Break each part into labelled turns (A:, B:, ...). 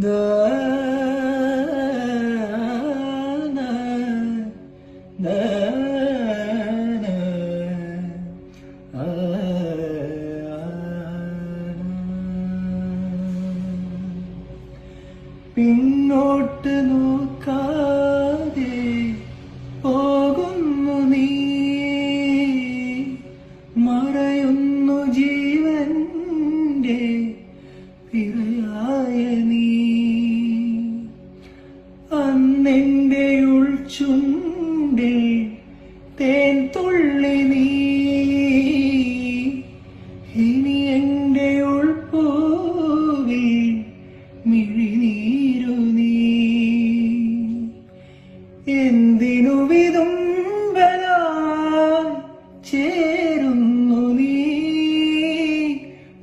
A: the പിന്നോട്ട് നോക്കാതെ പോകുന്നു നീ. മറയുന്നു ജീവന്റെ പിറയായ നീ. അന്നെന്റെ ഉൾച്ചുണ്ടിൽ തേൻ തുള്ളി നീ. എന്തിനു വിതുമ്പലാ ചേരുന്നു നീ?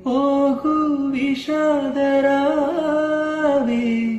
A: ഓഹു വിഷാദരാവേ.